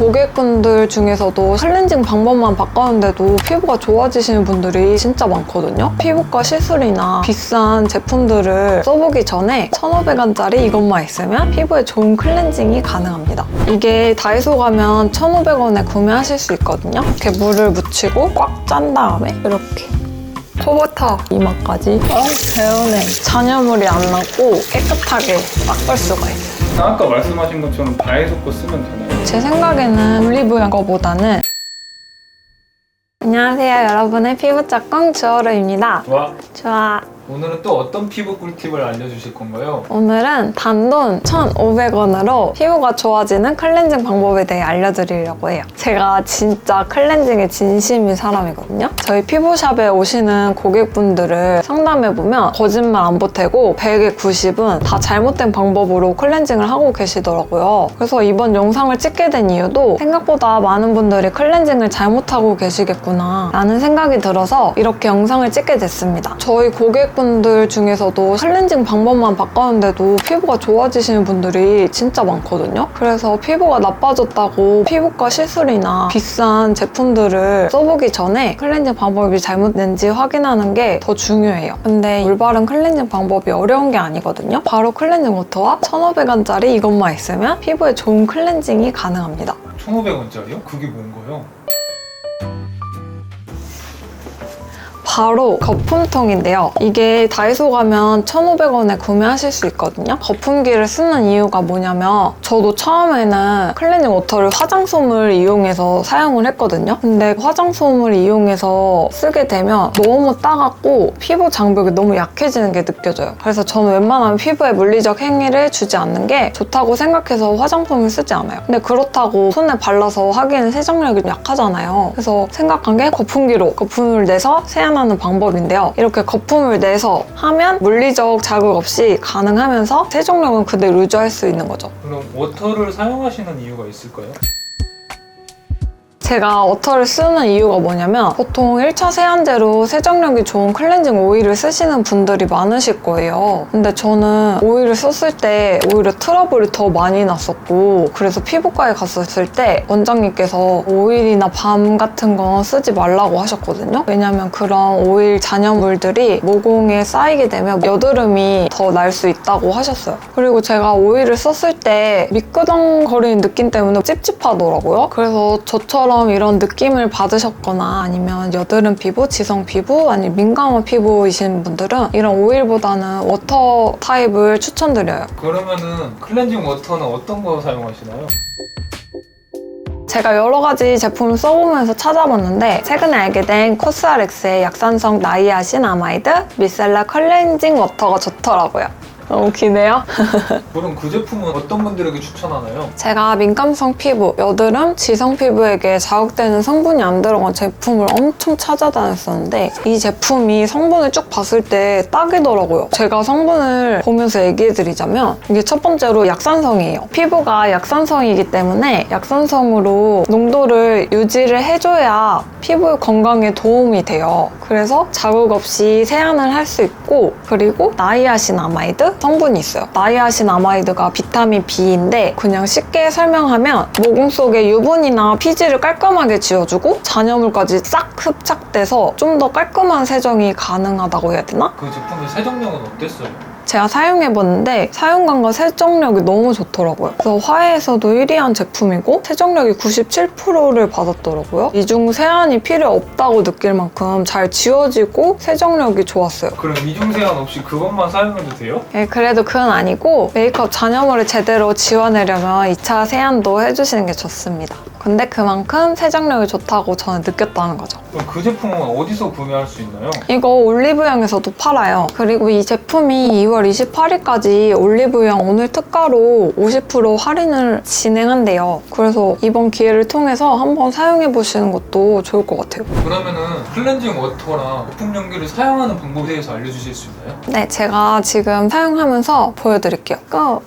고객분들 중에서도 클렌징 방법만 바꿨는데도 피부가 좋아지시는 분들이 진짜 많거든요. 피부과 시술이나 비싼 제품들을 써보기 전에 1,500원짜리 이것만 있으면 피부에 좋은 클렌징이 가능합니다. 이게 다이소 가면 1,500원에 구매하실 수 있거든요. 이렇게 물을 묻히고 꽉 짠 다음에 이렇게 코부터 이마까지 어, 개운해. 잔여물이 안 나고 깨끗하게 닦을 수가 있어요. 아까 말씀하신 것처럼 다이소 거 쓰면 되나요? 제 생각에는 올리브영 거보다는 안녕하세요 여러분의 피부 짝꿍 주어르입니다. 와. 좋아 오늘은 또 어떤 피부 꿀팁을 알려주실 건가요? 오늘은 단돈 1,500원으로 피부가 좋아지는 클렌징 방법에 대해 알려드리려고 해요. 제가 진짜 클렌징에 진심인 사람이거든요. 저희 피부샵에 오시는 고객분들을 상담해보면 거짓말 안 보태고 100에 90은 다 잘못된 방법으로 클렌징을 하고 계시더라고요. 그래서 이번 영상을 찍게 된 이유도 생각보다 많은 분들이 클렌징을 잘못하고 계시겠구나 라는 생각이 들어서 이렇게 영상을 찍게 됐습니다. 저희 고객분 들 중에서도 클렌징 방법만 바꿨는데도 피부가 좋아지시는 분들이 진짜 많거든요. 그래서 피부가 나빠졌다고 피부과 시술이나 비싼 제품들을 써보기 전에 클렌징 방법이 잘못된지 확인하는 게 더 중요해요. 근데 올바른 클렌징 방법이 어려운 게 아니거든요. 바로 클렌징 워터와 1,500원짜리 이것만 있으면 피부에 좋은 클렌징이 가능합니다. 1,500원짜리요? 그게 뭔가요? 바로 거품통인데요. 이게 다이소 가면 1,500원에 구매하실 수 있거든요. 거품기를 쓰는 이유가 뭐냐면 저도 처음에는 클렌징 워터를 화장솜을 이용해서 사용을 했거든요. 근데 화장솜을 이용해서 쓰게 되면 너무 따갑고 피부 장벽이 너무 약해지는 게 느껴져요. 그래서 저는 웬만하면 피부에 물리적 행위를 주지 않는 게 좋다고 생각해서 화장솜을 쓰지 않아요. 근데 그렇다고 손에 발라서 하기에는 세정력이 약하잖아요. 그래서 생각한 게 거품기로 거품을 내서 세안하 는 방법인데요. 이렇게 거품을 내서 하면 물리적 자극 없이 가능하면서 세정력은 그대로 유지할 수 있는 거죠. 그럼 워터를 사용하시는 이유가 있을까요? 제가 워터를 쓰는 이유가 뭐냐면 보통 1차 세안제로 세정력이 좋은 클렌징 오일을 쓰시는 분들이 많으실 거예요. 근데 저는 오일을 썼을 때 오히려 트러블이 더 많이 났었고 그래서 피부과에 갔었을 때 원장님께서 오일이나 밤 같은 거 쓰지 말라고 하셨거든요. 왜냐면 그런 오일 잔여물들이 모공에 쌓이게 되면 여드름이 더 날 수 있다고 하셨어요. 그리고 제가 오일을 썼을 때 미끄덩거리는 느낌 때문에 찝찝하더라고요. 그래서 저처럼 이런 느낌을 받으셨거나 아니면 여드름 피부, 지성 피부, 아니면 민감한 피부이신 분들은 이런 오일보다는 워터 타입을 추천드려요. 그러면은 클렌징 워터는 어떤 거 사용하시나요? 제가 여러 가지 제품을 써보면서 찾아봤는데 최근에 알게 된 코스알엑스의 약산성 나이아신 아마이드 미셀라 클렌징 워터가 좋더라고요. 너무 기네요. 그럼 그 제품은 어떤 분들에게 추천하나요? 제가 민감성 피부, 여드름, 지성 피부에게 자극되는 성분이 안 들어간 제품을 엄청 찾아다녔었는데 이 제품이 성분을 쭉 봤을 때 딱이더라고요. 제가 성분을 보면서 얘기해드리자면 이게 첫 번째로 약산성이에요. 피부가 약산성이기 때문에 약산성으로 농도를 유지를 해줘야 피부 건강에 도움이 돼요. 그래서 자극 없이 세안을 할 수 있고 그리고 나이아신 아마이드 성분이 있어요. 나이아신 아마이드가 비타민 B인데 그냥 쉽게 설명하면 모공 속의 유분이나 피지를 깔끔하게 지워주고 잔여물까지 싹 흡착돼서 좀 더 깔끔한 세정이 가능하다고 해야 되나? 그 제품의 세정력은 어땠어요? 제가 사용해봤는데 사용감과 세정력이 너무 좋더라고요. 그래서 화해에서도 1위한 제품이고 세정력이 97%를 받았더라고요. 이중 세안이 필요 없다고 느낄 만큼 잘 지워지고 세정력이 좋았어요. 그럼 이중 세안 없이 그것만 사용해도 돼요? 예, 그래도 그건 아니고 메이크업 잔여물을 제대로 지워내려면 2차 세안도 해주시는 게 좋습니다. 근데 그만큼 세정력이 좋다고 저는 느꼈다는 거죠. 그럼 그 제품은 어디서 구매할 수 있나요? 이거 올리브영에서도 팔아요. 그리고 이 제품이 2월 28일까지 올리브영 오늘 특가로 50% 할인을 진행한대요. 그래서 이번 기회를 통해서 한번 사용해 보시는 것도 좋을 것 같아요. 그러면은 클렌징 워터랑 거품 연기를 사용하는 방법에 대해서 알려주실 수 있나요? 네, 제가 지금 사용하면서 보여드릴게요. 고!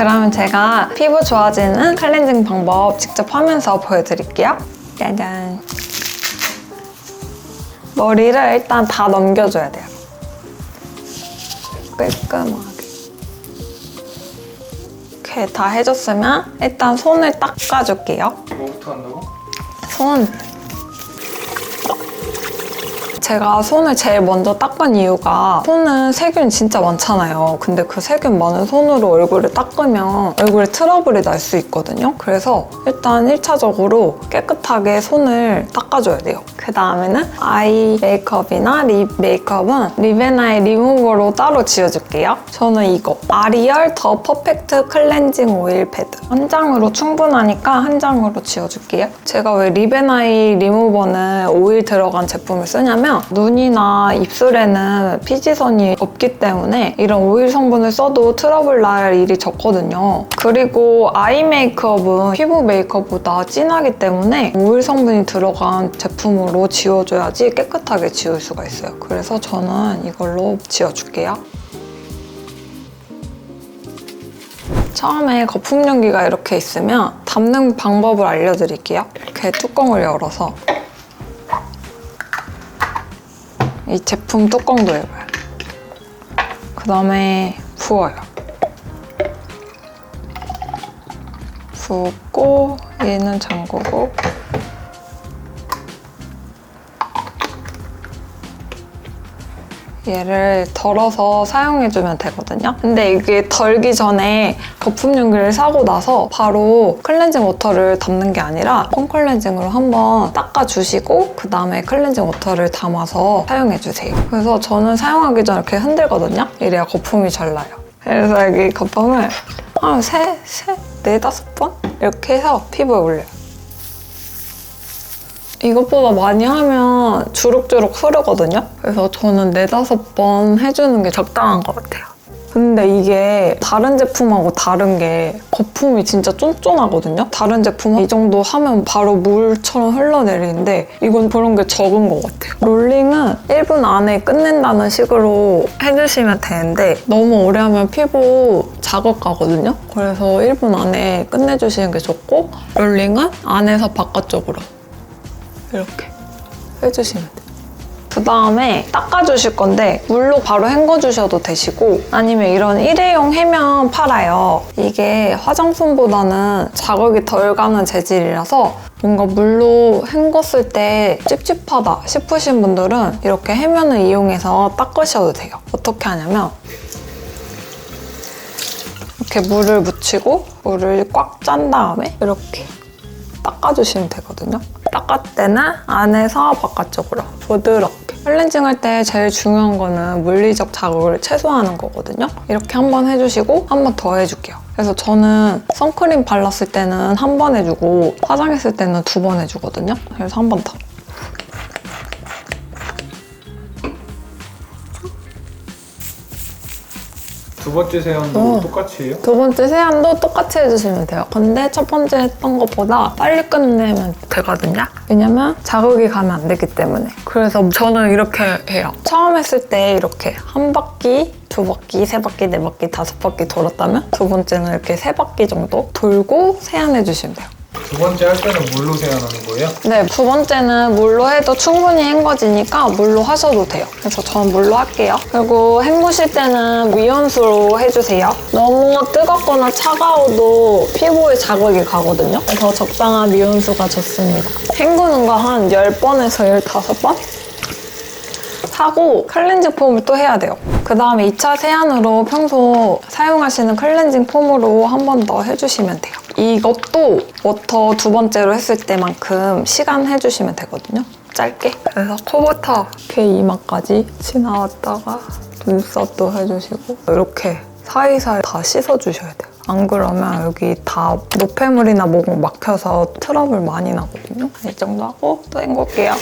그러면 제가 피부 좋아지는 클렌징 방법 직접 하면서 보여드릴게요. 짜잔. 머리를 일단 다 넘겨줘야 돼요. 깔끔하게. 이렇게 다 해줬으면 일단 손을 닦아줄게요. 뭐부터 한다고? 손. 제가 손을 제일 먼저 닦은 이유가 손은 세균 진짜 많잖아요. 근데 그 세균 많은 손으로 얼굴을 닦으면 얼굴에 트러블이 날 수 있거든요. 그래서 일단 1차적으로 깨끗하게 손을 닦아줘야 돼요. 그 다음에는 아이 메이크업이나 립 메이크업은 립앤아이 리무버로 따로 지워줄게요. 저는 이거 아리얼 더 퍼펙트 클렌징 오일 패드 한 장으로 충분하니까 한 장으로 지워줄게요. 제가 왜 립앤아이 리무버는 오일 들어간 제품을 쓰냐면 눈이나 입술에는 피지선이 없기 때문에 이런 오일 성분을 써도 트러블 날 일이 적거든요. 그리고 아이 메이크업은 피부 메이크업보다 진하기 때문에 오일 성분이 들어간 제품으로 지워줘야지 깨끗하게 지울 수가 있어요. 그래서 저는 이걸로 지워줄게요. 처음에 거품 용기가 이렇게 있으면 담는 방법을 알려드릴게요. 이렇게 뚜껑을 열어서 이 제품 뚜껑도 열어요. 그 다음에 부어요. 붓고 얘는 잠그고 얘를 덜어서 사용해주면 되거든요. 근데 이게 덜기 전에 거품 용기를 사고 나서 바로 클렌징 워터를 담는 게 아니라 폼 클렌징으로 한번 닦아주시고 그 다음에 클렌징 워터를 담아서 사용해주세요. 그래서 저는 사용하기 전에 이렇게 흔들거든요. 이래야 거품이 잘 나요. 그래서 여기 거품을 한 세, 세, 네, 다섯 번? 이렇게 해서 피부에 올려요. 이것보다 많이 하면 주룩주룩 흐르거든요? 그래서 저는 네다섯 번 해주는 게 적당한 것 같아요. 근데 이게 다른 제품하고 다른 게 거품이 진짜 쫀쫀하거든요? 다른 제품은 이 정도 하면 바로 물처럼 흘러내리는데 이건 그런 게 적은 것 같아요. 롤링은 1분 안에 끝낸다는 식으로 해주시면 되는데 너무 오래 하면 피부 자극 가거든요? 그래서 1분 안에 끝내주시는 게 좋고 롤링은 안에서 바깥쪽으로 이렇게 해주시면 돼요. 그 다음에 닦아주실 건데 물로 바로 헹궈주셔도 되시고 아니면 이런 일회용 해면 팔아요. 이게 화장솜보다는 자극이 덜 가는 재질이라서 뭔가 물로 헹궜을 때 찝찝하다 싶으신 분들은 이렇게 해면을 이용해서 닦으셔도 돼요. 어떻게 하냐면 이렇게 물을 묻히고 물을 꽉 짠 다음에 이렇게 닦아주시면 되거든요. 닦을 때는 안에서 바깥쪽으로 부드럽게. 클렌징 할 때 제일 중요한 거는 물리적 자극을 최소화하는 거거든요. 이렇게 한 번 해주시고 한 번 더 해줄게요. 그래서 저는 선크림 발랐을 때는 한 번 해주고 화장했을 때는 두 번 해주거든요. 그래서 한 번 더. 두 번째 세안도 어. 똑같이 해요? 두 번째 세안도 똑같이 해주시면 돼요. 근데 첫 번째 했던 것보다 빨리 끝내면 되거든요. 왜냐면 자극이 가면 안 되기 때문에. 그래서 저는 이렇게 해요. 처음 했을 때 이렇게 한 바퀴, 두 바퀴, 세 바퀴, 네 바퀴, 다섯 바퀴 돌았다면 두 번째는 이렇게 세 바퀴 정도 돌고 세안해 주시면 돼요. 두 번째 할 때는 물로 세안하는 거예요? 네, 두 번째는 물로 해도 충분히 헹궈지니까 물로 하셔도 돼요. 그래서 전 물로 할게요. 그리고 헹구실 때는 미온수로 해주세요. 너무 뜨겁거나 차가워도 피부에 자극이 가거든요. 그래서 적당한 미온수가 좋습니다. 헹구는 거 한 10번에서 15번? 하고 클렌징 폼을 또 해야 돼요. 그 다음에 2차 세안으로 평소 사용하시는 클렌징 폼으로 한 번 더 해주시면 돼요. 이것도 워터 두 번째로 했을 때만큼 시간 해주시면 되거든요. 짧게. 그래서 코부터 이렇게 이마까지 지나왔다가 눈썹도 해주시고 이렇게 사이사이 다 씻어주셔야 돼요. 안 그러면 여기 다 노폐물이나 모공 막혀서 트러블 많이 나거든요. 이 정도 하고 또 헹굴게요.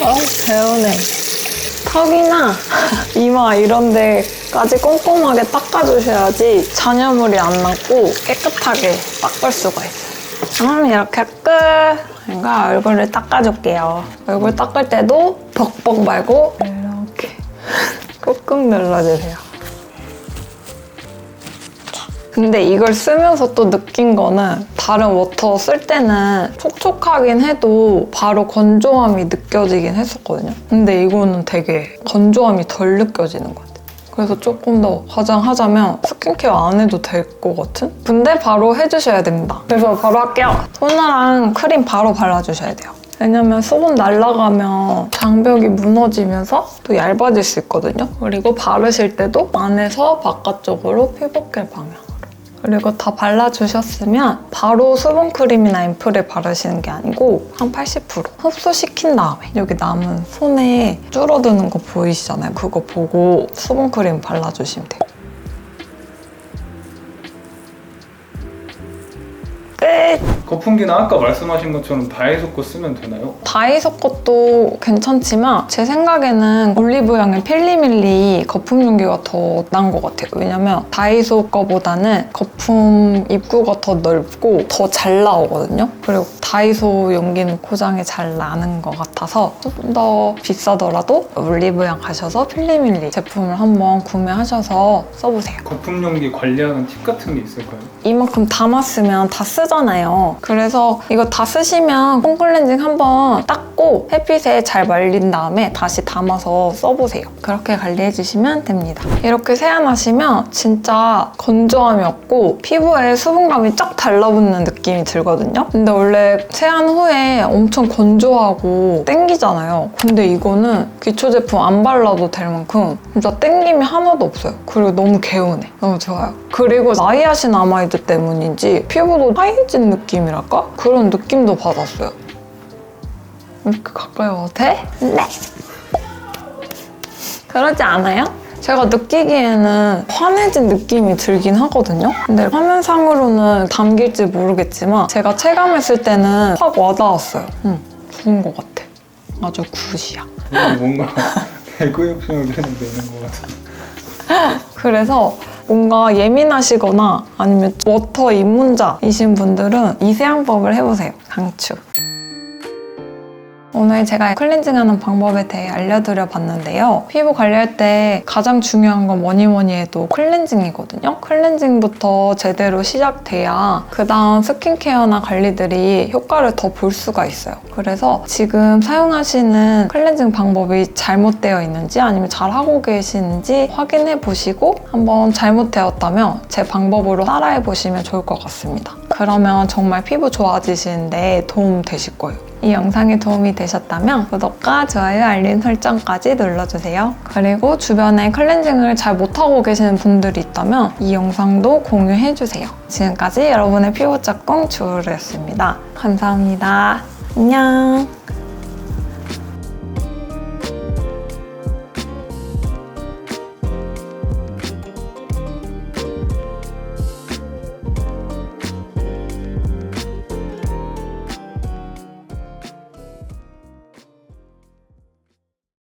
어, 개운해. 턱이나 이마 이런 데까지 꼼꼼하게 닦아주셔야지 잔여물이 안 남고 깨끗하게 닦을 수가 있어요. 그럼 이렇게 끝! 그러니까 얼굴을 닦아줄게요. 얼굴 닦을 때도 벅벅 말고 이렇게 꾹꾹 눌러주세요. 근데 이걸 쓰면서 또 느낀 거는 다른 워터 쓸 때는 촉촉하긴 해도 바로 건조함이 느껴지긴 했었거든요. 근데 이거는 되게 건조함이 덜 느껴지는 것 같아요. 그래서 조금 더 화장하자면 스킨케어 안 해도 될 것 같은? 근데 바로 해주셔야 됩니다. 그래서 바로 할게요. 토너랑 크림 바로 발라주셔야 돼요. 왜냐면 수분 날아가면 장벽이 무너지면서 또 얇아질 수 있거든요. 그리고 바르실 때도 안에서 바깥쪽으로 피부결 방향으로. 그리고 다 발라주셨으면 바로 수분크림이나 앰플을 바르시는 게 아니고 한 80% 흡수시킨 다음에 여기 남은 손에 줄어드는 거 보이시잖아요. 그거 보고 수분크림 발라주시면 돼요. 거품기는 아까 말씀하신 것처럼 다이소 거 쓰면 되나요? 다이소 것도 괜찮지만 제 생각에는 올리브영의 필리밀리 거품 용기가 더 나은 것 같아요. 왜냐면 다이소 거보다는 거품 입구가 더 넓고 더 잘 나오거든요. 그리고 다이소 용기는 고장이 잘 나는 것 같아서 조금 더 비싸더라도 올리브영 가셔서 필리밀리 제품을 한번 구매하셔서 써보세요. 거품 용기 관리하는 팁 같은 게 있을까요? 이만큼 담았으면 다 쓰잖아요. 그래서 이거 다 쓰시면 폼클렌징 한번 닦고 햇빛에 잘 말린 다음에 다시 담아서 써보세요. 그렇게 관리해주시면 됩니다. 이렇게 세안하시면 진짜 건조함이 없고 피부에 수분감이 쫙 달라붙는 느낌이 들거든요. 근데 원래 세안 후에 엄청 건조하고 땡기잖아요. 근데 이거는 기초 제품 안 발라도 될 만큼 진짜 땡김이 하나도 없어요. 그리고 너무 개운해. 너무 좋아요. 그리고 나이아신 아마이드 때문인지 피부도 하얘진 느낌이 랄까? 그런 느낌도 받았어요. 이렇게 가까이 와도 돼? 네. 그러지 않아요? 제가 느끼기에는 환해진 느낌이 들긴 하거든요. 근데 화면상으로는 담길지 모르겠지만 제가 체감했을 때는 확 와닿았어요. 응, 좋은 것 같아. 아주 굿이야. 뭔가 배구 욕심을 계속 내는 것 같아요. 그래서 뭔가 예민하시거나 아니면 워터 입문자이신 분들은 이 세안법을 해보세요. 강추. 오늘 제가 클렌징하는 방법에 대해 알려드려 봤는데요. 피부 관리할 때 가장 중요한 건 뭐니 뭐니 해도 클렌징이거든요. 클렌징부터 제대로 시작돼야 그 다음 스킨케어나 관리들이 효과를 더 볼 수가 있어요. 그래서 지금 사용하시는 클렌징 방법이 잘못되어 있는지 아니면 잘하고 계시는지 확인해 보시고 한번 잘못되었다면 제 방법으로 따라해 보시면 좋을 것 같습니다. 그러면 정말 피부 좋아지시는데 도움 되실 거예요. 이 영상이 도움이 되셨다면 구독과 좋아요, 알림 설정까지 눌러주세요. 그리고 주변에 클렌징을 잘 못하고 계시는 분들이 있다면 이 영상도 공유해주세요. 지금까지 여러분의 피부 짝꿍 주우르였습니다. 감사합니다. 안녕.